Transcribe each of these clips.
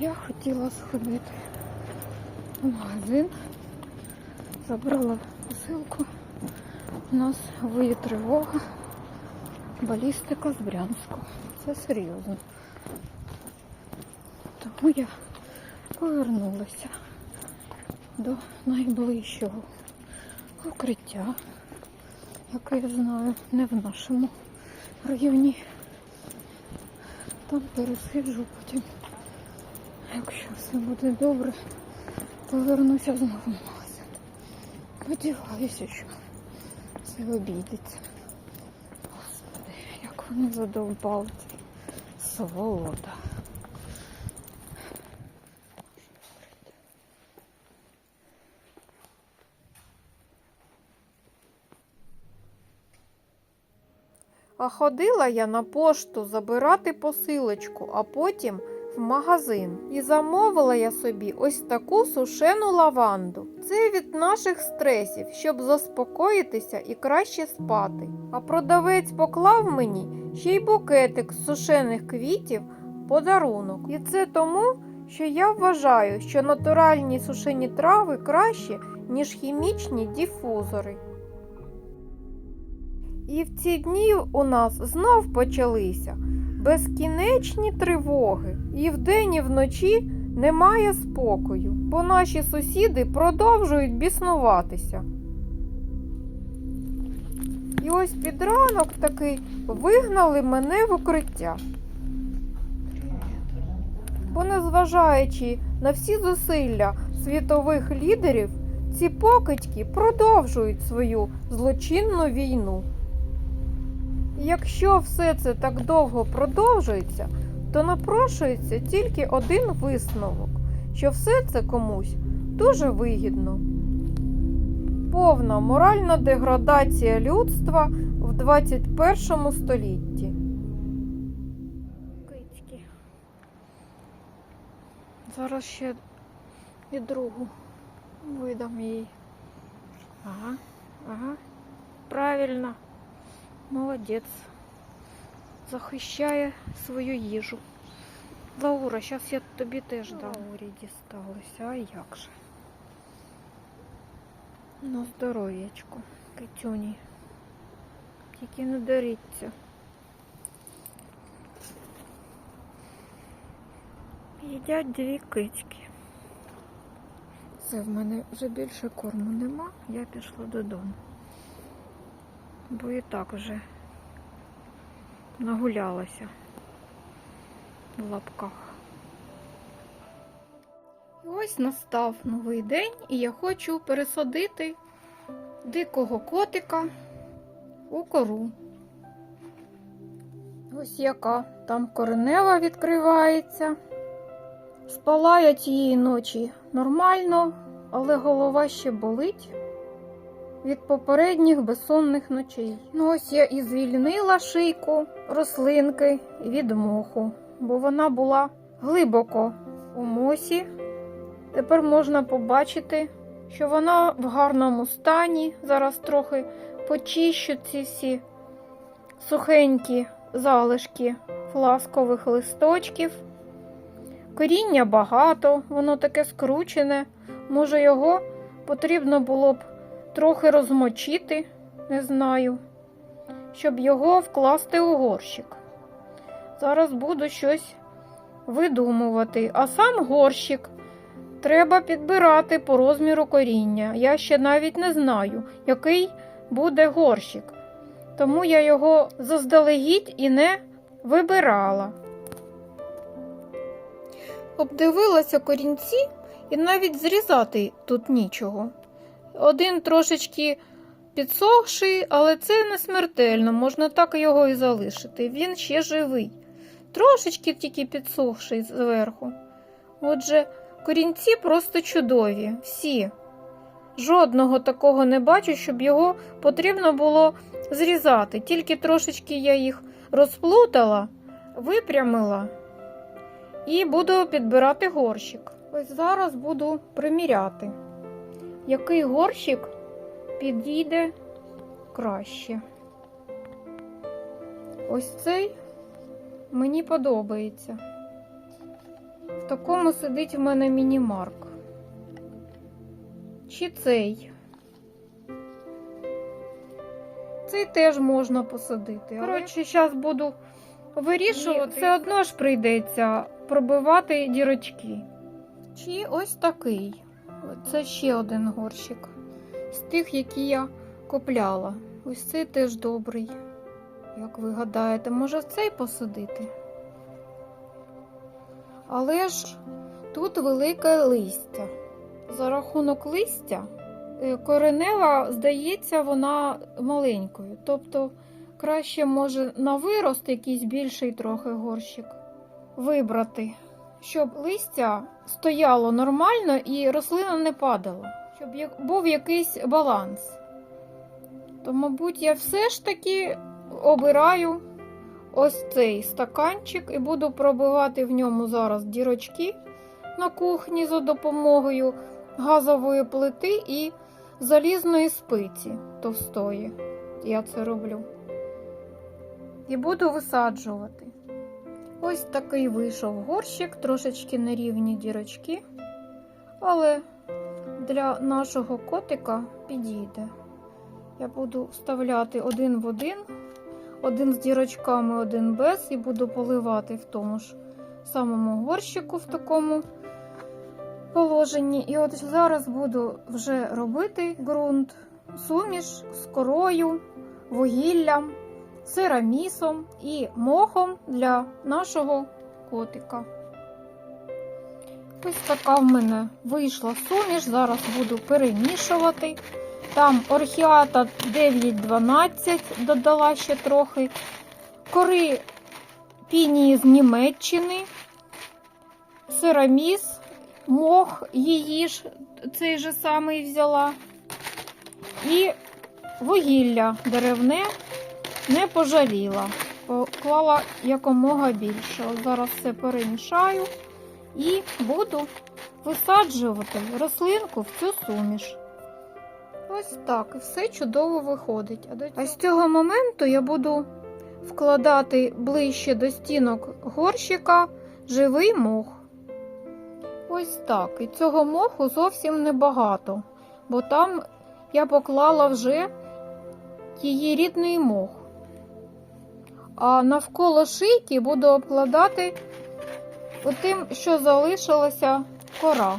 Я хотіла сходити в магазин, забрала посилку. У нас виє тривога, балістика з Брянську. Це серйозно. Тому я повернулася до найближчого укриття, яке я знаю не в нашому районі. Там пересиджу потім. Якщо все буде добре, повернуся знову магазин. Сподіваюся, що все обійдеться. Господи, як вони задовбали ці сволода. А ходила я на пошту забирати посилочку, а потім в магазин. І замовила я собі ось таку сушену лаванду. Це від наших стресів, щоб заспокоїтися і краще спати. А продавець поклав мені ще й букетик з сушених квітів подарунок. І це тому, що я вважаю, що натуральні сушені трави краще, ніж хімічні дифузори. І в ці дні у нас знов почалися безкінечні тривоги. І вдень, і вночі немає спокою, бо наші сусіди продовжують біснуватися. І ось під ранок таки вигнали мене в укриття. Бо, незважаючи на всі зусилля світових лідерів, ці покидьки продовжують свою злочинну війну. Якщо все це так довго продовжується, то напрошується тільки один висновок, що все це комусь дуже вигідно. Повна моральна деградація людства в 21 столітті. Кицьки. Зараз ще і другу видам їй. Ага, ага. Правильно. Молодець. Захищає свою їжу. Лаура, зараз я тобі теж дам. Лаурі дісталося, а як же? На здоров'ячко, китюні. Тільки не даріться. Їдять дві кицьки. Все, в мене вже більше корму нема, я пішла додому. Бо і так вже нагулялася в лапках. І ось настав новий день, і я хочу пересадити дикого котика у кору. Ось яка там коренева відкривається. Спала я тієї ночі нормально, але голова ще болить від попередніх безсонних ночей. Ну ось я і звільнила шийку рослинки від моху, бо вона була глибоко у мосі. Тепер можна побачити, що вона в гарному стані. Зараз трохи почищу ці всі сухенькі залишки фласкових листочків. Коріння багато, воно таке скручене. Може, його потрібно було б трохи розмочити, не знаю, щоб його вкласти у горщик. Зараз буду щось видумувати, а сам горщик треба підбирати по розміру коріння. Я ще навіть не знаю, який буде горщик. Тому я його заздалегідь і не вибирала. Обдивилася корінці і навіть зрізати тут нічого. Один трошечки підсохший, але це не смертельно, можна так його і залишити. Він ще живий. Трошечки тільки підсохший зверху. Отже, корінці просто чудові, всі. Жодного такого не бачу, щоб його потрібно було зрізати. Тільки трошечки я їх розплутала, випрямила і буду підбирати горщик. Ось зараз буду приміряти, який горщик підійде краще. Ось цей мені подобається. В такому сидить в мене мінімарк. Чи цей? Цей теж можна посадити. Коротше, зараз буду вирішувати. Все одно ж прийдеться пробивати дірочки. Чи ось такий. Це ще один горщик. З тих, які я купляла. Ось цей теж добрий. Як ви гадаєте, може в цей посадити? Але ж тут велике листя. За рахунок листя е, коренева, здається, вона маленькою. Тобто краще може на вирост якийсь більший трохи горщик вибрати, щоб листя стояло нормально і рослина не падала, щоб був якийсь баланс. То, мабуть, я все ж таки обираю ось цей стаканчик і буду пробивати в ньому зараз дірочки на кухні за допомогою газової плити і залізної спиці товстої. Я це роблю. І буду висаджувати. Ось такий вийшов горщик, трошечки нерівні дірочки, але для нашого котика підійде. Я буду вставляти один в один, один з дірочками, один без, і буду поливати в тому ж самому горщику в такому положенні. І от зараз буду вже робити ґрунт, суміш з корою, вугіллям, сирамісом і мохом для нашого котика. Ось така в мене вийшла суміш. Зараз буду перемішувати. Там орхіата 9-12 додала ще трохи. Кори пінії з Німеччини, сираміс, мох її ж цей же самий взяла. І вугілля деревне не пожаліла. Поклала якомога більше. Зараз все перемішаю і буду висаджувати рослинку в цю суміш. Ось так, все чудово виходить. А з цього моменту я буду вкладати ближче до стінок горщика живий мох. Ось так. І цього моху зовсім небагато, бо там я поклала вже її рідний мох. А навколо шийки буду обкладати тим, що залишилася кора.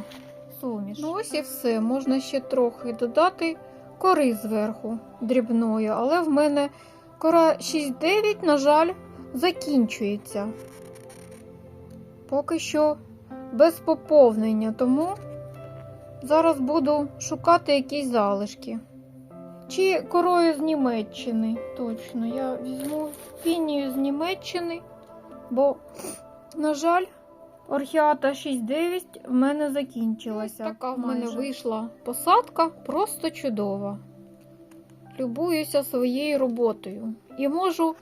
Суміш. Ну ось і все. Можна ще трохи додати кори зверху дрібною, але в мене кора 6-9, на жаль, закінчується. Поки що без поповнення, тому зараз буду шукати якісь залишки. Чи корою з Німеччини. Точно, я візьму пінію з Німеччини, бо, на жаль, орхіата 6,9 в мене закінчилася. Ось така в мене майже. вийшла посадка просто чудова. Любуюся своєю роботою. І можу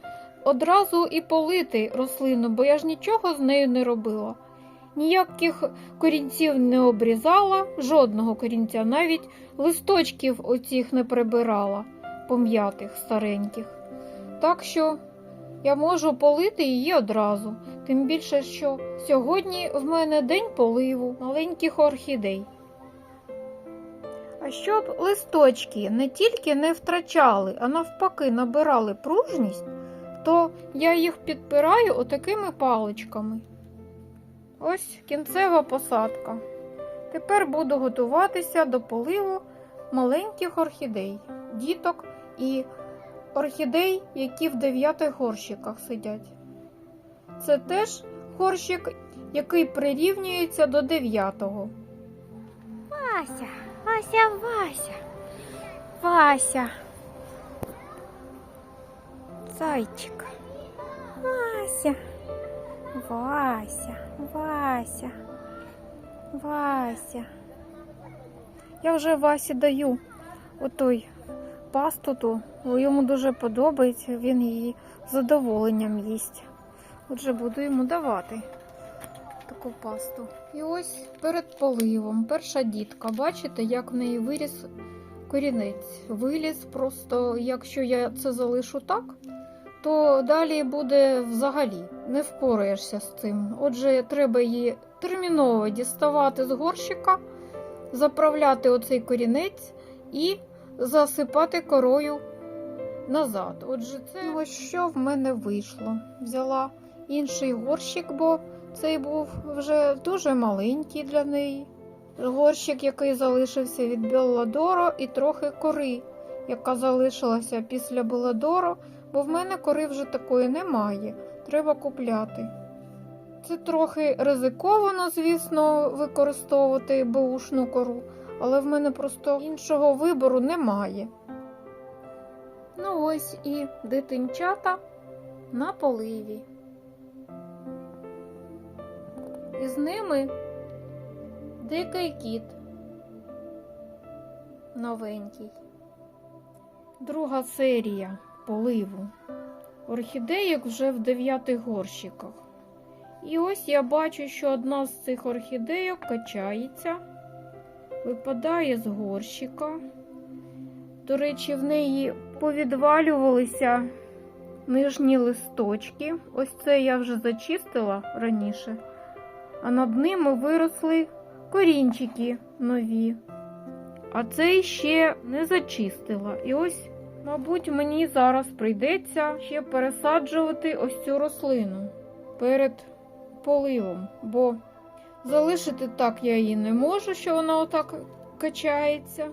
одразу і полити рослину, бо я ж нічого з нею не робила. Ніяких корінців не обрізала, жодного корінця, навіть листочків оцих не прибирала, пом'ятих стареньких. Так що я можу полити її одразу, тим більше, що сьогодні в мене день поливу маленьких орхідей. А щоб листочки не тільки не втрачали, а навпаки набирали пружність, то я їх підпираю отакими паличками. Ось кінцева посадка. Тепер буду готуватися до поливу маленьких орхідей, діток і орхідей, які в дев'ятих горщиках сидять. Це теж горщик, який прирівнюється до дев'ятого. Вася, Вася, Вася, Вася. Зайчик. Вася. Вася, Вася. Вася. Я вже Васі даю отой пасту ту, йому дуже подобається, він її з задоволенням їсть. Отже, буду йому давати таку пасту. І ось перед поливом перша дітка, бачите, як в неї виріс корінець. Виліз просто, якщо я це залишу так, то далі буде взагалі не впораєшся з цим. Отже, треба її терміново діставати з горщика, заправляти оцей корінець і засипати корою назад. Отже, це ну, ось що в мене вийшло. Взяла інший горщик, бо цей був вже дуже маленький для неї. Горщик, який залишився від Белладоро, і трохи кори, яка залишилася після Белладоро, бо в мене кори вже такої немає. Треба купляти. Це трохи ризиковано, звісно, використовувати беушну кору, але в мене просто іншого вибору немає. Ну ось і дитинчата на поливі. І з ними дикий кіт новенький. Друга серія поливу. Орхідеїк вже в дев'ятих горщиках. І ось я бачу, що одна з цих орхідейок качається, випадає з горщика. До речі, в неї повідвалювалися нижні листочки. Ось це я вже зачистила раніше, а над ними виросли корінчики нові. А цей ще не зачистила. І ось, мабуть, мені зараз прийдеться ще пересаджувати ось цю рослину перед поливом, бо залишити так я її не можу, що вона отак качається.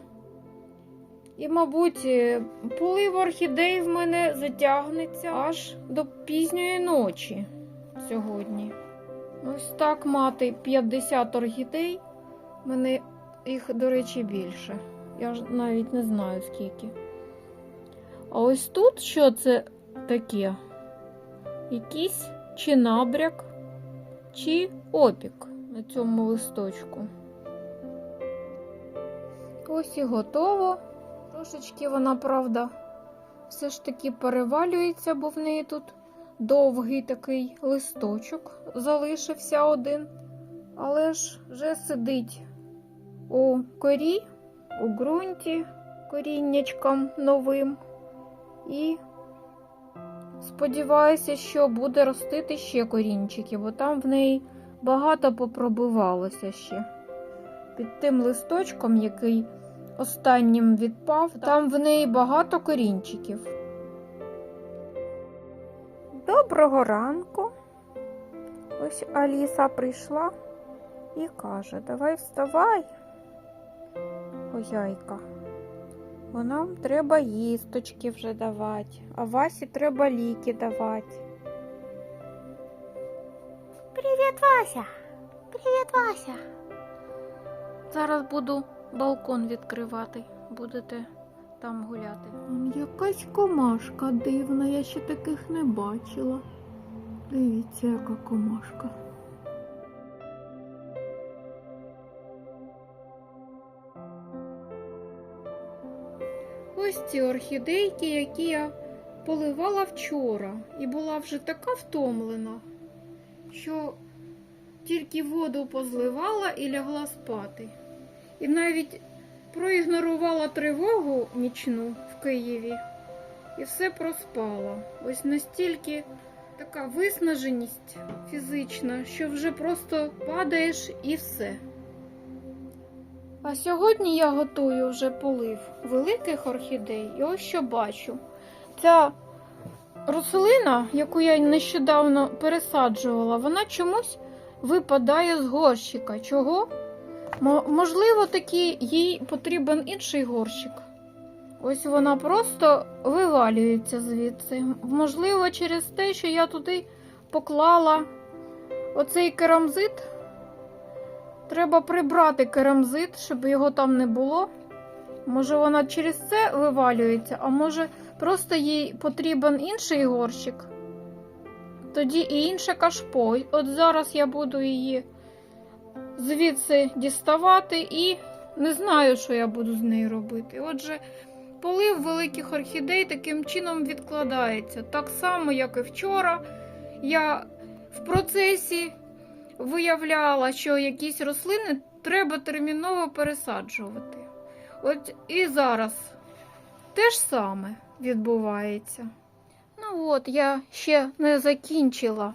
І, мабуть, е, полив орхідей в мене затягнеться аж до пізньої ночі сьогодні. Ось так мати 50 орхідей. Мене їх, до речі, більше. Я ж навіть не знаю скільки. А ось тут що це таке? Якийсь чи набряк, чи опік на цьому листочку. Ось і готово. Трошечки вона, правда, все ж таки перевалюється, бо в неї тут довгий такий листочок залишився один. Але ж вже сидить у корі, у ґрунті коріннячком новим. І сподіваюся, що буде ростити ще корінчики, бо там в неї багато попробивалося ще. Під тим листочком, який останнім відпав, там в неї багато корінчиків. Доброго ранку. Ось Аліса прийшла і каже: Давай вставай, Озяйка. Бо нам треба їсточки вже давати, а Васі треба ліки давати. Привіт, Вася! Привіт, Вася! Зараз буду балкон відкривати, будете там гуляти. Якась комашка дивна, я ще таких не бачила. Дивіться, яка комашка. Ось ці орхідейки, які я поливала вчора, і була вже така втомлена, що тільки воду позливала і лягла спати. І навіть проігнорувала тривогу нічну в Києві і все проспала. Ось настільки така виснаженість фізична, що вже просто падаєш і все. А сьогодні я готую вже полив великих орхідей. І ось що бачу. Ця рослина, яку я нещодавно пересаджувала, вона чомусь випадає з горщика. Чого? Можливо, таки їй потрібен інший горщик. Ось вона просто вивалюється звідси. Можливо, через те, що я туди поклала оцей керамзит. Треба прибрати керамзит, щоб його там не було. Може, вона через це вивалюється, а може, просто їй потрібен інший горщик. Тоді і інше кашпо. От зараз я буду її звідси діставати і не знаю, що я буду з нею робити. Отже, полив великих орхідей таким чином відкладається. Так само, як і вчора. Я в процесі виявляла, що якісь рослини треба терміново пересаджувати. От і зараз те ж саме відбувається. Ну от, я ще не закінчила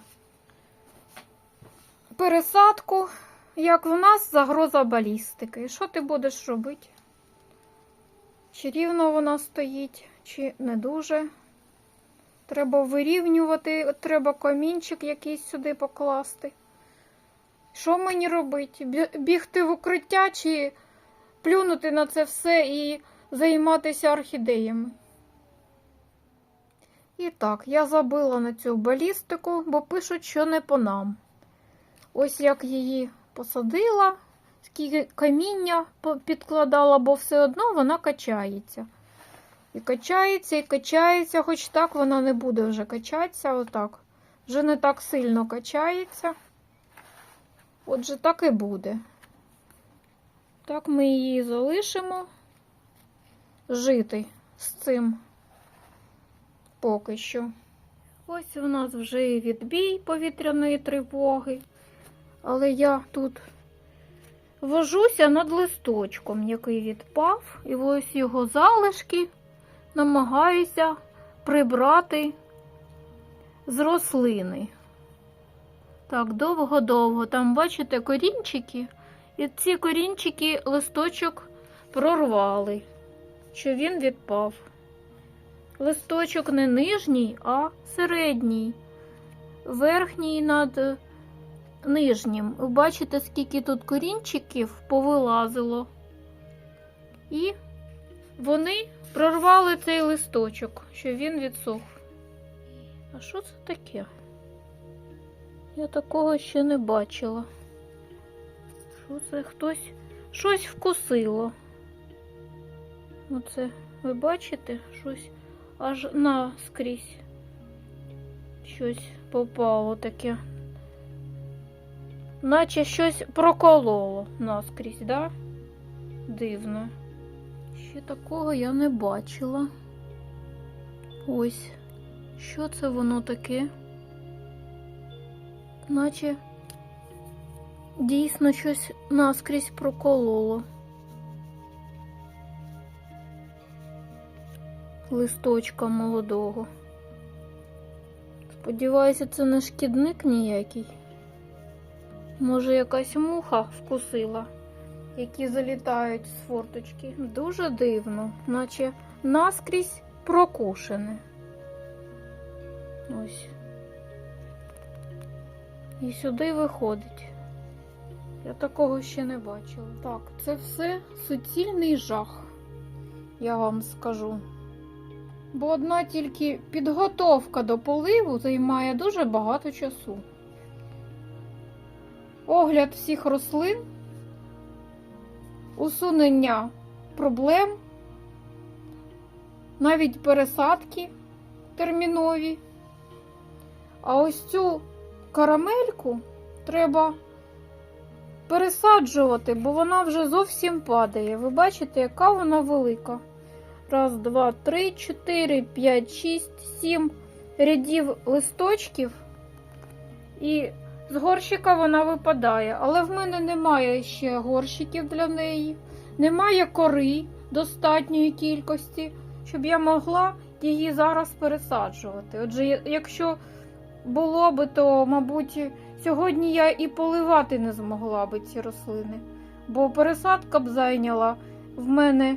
пересадку як в нас загроза балістики. Що ти будеш робити? Чи рівно вона стоїть, чи не дуже. Треба вирівнювати, треба камінчик якийсь сюди покласти. Що мені робити? Бігти в укриття чи плюнути на це все і займатися орхідеями? І так, я забила на цю балістику, бо пишуть, що не по нам. Ось як її посадила, скільки каміння підкладала, бо все одно вона качається. І качається, і качається, хоч так вона не буде вже качатися, отак. Вже не так сильно качається. Отже, так і буде. Так ми її залишимо жити з цим поки що. Ось у нас вже і відбій повітряної тривоги. Але я тут вожуся над листочком, який відпав, і ось його залишки намагаюся прибрати з рослини. Так, довго-довго. Там, бачите, корінчики, і ці корінчики листочок прорвали, що він відпав. Листочок не нижній, а середній, верхній над нижнім. Ви бачите, скільки тут корінчиків повилазило. І вони прорвали цей листочок, що він відсох. А що це таке? Я такого ще не бачила. Що це хтось щось вкусило? Оце, ви бачите, щось аж наскрізь. Щось попало таке. Наче щось прокололо наскрізь, да? Дивно. Ще такого я не бачила. Ось, що це воно таке? Наче дійсно щось наскрізь прокололо. Листочка молодого. Сподіваюся, це не шкідник ніякий. Може, якась муха вкусила, які залітають з форточки. Дуже дивно, наче наскрізь прокушене. Ось. І сюди виходить. Я такого ще не бачила. Так, це все суцільний жах, я вам скажу. Бо одна тільки підготовка до поливу займає дуже багато часу. Огляд всіх рослин, усунення проблем, навіть пересадки термінові. А ось цю карамельку треба пересаджувати, бо вона вже зовсім падає. Ви бачите, яка вона велика. Раз, два, три, чотири, п'ять, шість, сім рядів листочків. І з горщика вона випадає. Але в мене немає ще горщиків для неї, немає кори достатньої кількості, щоб я могла її зараз пересаджувати. Отже, якщо було би, то, мабуть, сьогодні я і поливати не змогла би ці рослини, бо пересадка б зайняла в мене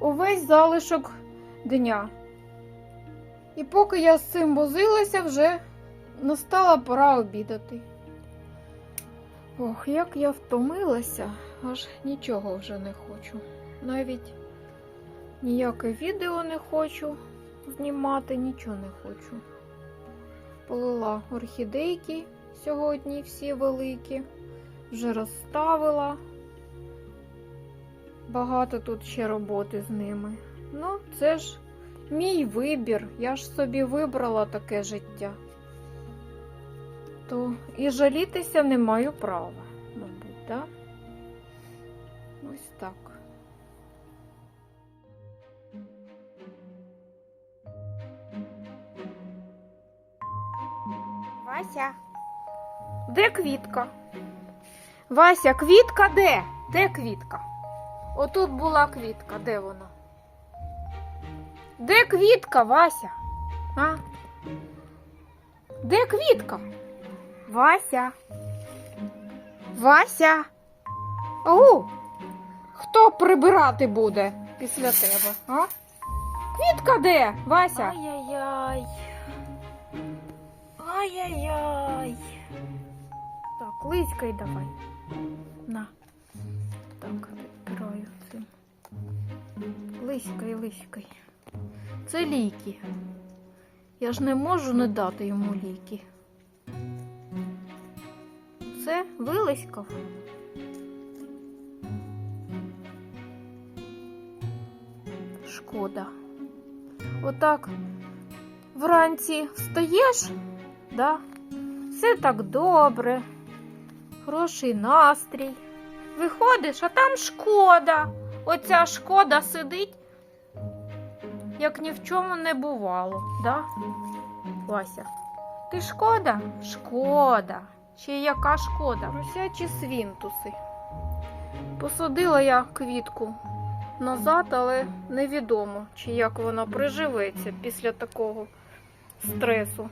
увесь залишок дня. І поки я з цим возилася, вже настала пора обідати. Ох, як я втомилася, аж нічого вже не хочу. Навіть ніяке відео не хочу знімати, нічого не хочу. Полила орхідейки сьогодні всі великі, вже розставила. Багато тут ще роботи з ними. Ну, це ж мій вибір. Я ж собі вибрала таке життя. То і жалітися не маю права, мабуть, так? Ось так. Вася, Де квітка? Вася, квітка де? Де квітка? Отут була квітка, де вона? Де квітка, Вася? А? Де квітка? Вася. Вася. Ау! Хто прибирати буде після тебе? А? Квітка де? Вася? Ай-яй-яй. Ай-яй-яй. Так, лиськай давай. На. Так, відбираю цим. Лиськай, лиськай. Це ліки. Я ж не можу не дати йому ліки. Це вилиськав. Шкода. Отак вранці встаєш, да? Все так добре, хороший настрій. Виходиш, а там шкода. Оця шкода сидить, як ні в чому не бувало, да? Вася. Ти шкода? Шкода. Ще яка шкода? Росячі свінтуси. Посадила я квітку назад, але невідомо, чи як вона приживеться після такого стресу.